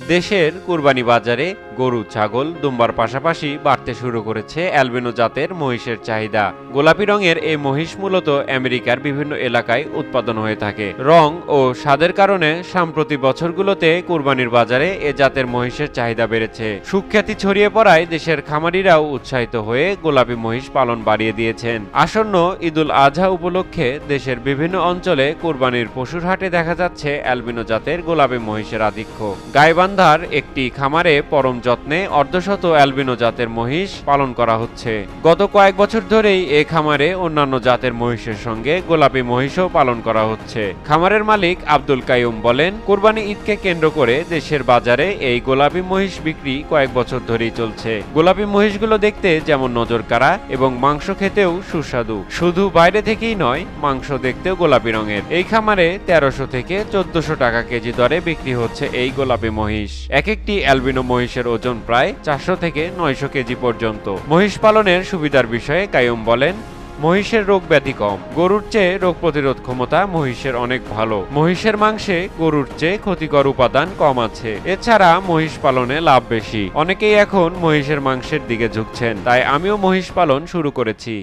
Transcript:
দেশের কুরবানি বাজারে গরু, ছাগল দুম্বার পাশাপাশি বাড়তে শুরু করেছে অ্যালবিনো জাতের মহিষের চাহিদা। গোলাপি রঙের এই মহিষ মূলত আমেরিকার বিভিন্ন এলাকায় উৎপাদন হয়ে থাকে। রং ও স্বাদের কারণে সাম্প্রতি বছরগুলোতে কুরবানির বাজারে এ জাতের মহিষের চাহিদা বেড়েছে। সুখ্যাতি ছড়িয়ে পড়ায় দেশের খামারিরাও উৎসাহিত হয়ে গোলাপি মহিষ পালন বাড়িয়ে দিয়েছেন। আসন্ন ঈদুল আজহা উপলক্ষে দেশের বিভিন্ন অঞ্চলে কুরবানির পশুর হাটে দেখা যাচ্ছে অ্যালবিনো জাতের গোলাপি মহিষের আধিক্য। গাইবান্ধার একটি খামারে পরম যত্নে অর্ধশত অ্যালবিনো জাতের মহিষ পালন করা হচ্ছে। গত কয়েক বছর ধরেই এ খামারে অন্যান্য জাতের মহিষের সঙ্গে গোলাপি মহিষও পালন করা হচ্ছে। খামারের মালিক আব্দুল কাইয়ুম বলেন, কোরবানি ঈদকে কেন্দ্র করে দেশের বাজারে এই গোলাপি মহিষ বিক্রি কয়েক বছর ধরেই চলছে। গোলাপি মহিষগুলো দেখতে যেমন নজর কাড়া এবং মাংস খেতেও সুস্বাদু। শুধু বাইরে থেকেই নয়, মাংস দেখতেও গোলাপি রঙের। এই খামারে তেরোশো থেকে চোদ্দশো টাকা কেজি দরে বিক্রি হচ্ছে এই গোলাপি মহিষ। এক একটি অ্যালবিনো মহিষের ওজন প্রায় চারশো থেকে নয়শো কেজি পর্যন্ত। মহিষ পালনের সুবিধার বিষয়ে কায়ুম বলেন, মহিষের রোগ ব্যাধি কম। গরুর চেয়ে রোগ প্রতিরোধ ক্ষমতা মহিষের অনেক ভালো। মহিষের মাংসে গরুর চেয়ে ক্ষতিকর উপাদান কম আছে। এছাড়া মহিষ পালনে লাভ বেশি। অনেকেই এখন মহিষের মাংসের দিকে ঝুঁকছেন, তাই আমিও মহিষ পালন শুরু করেছি।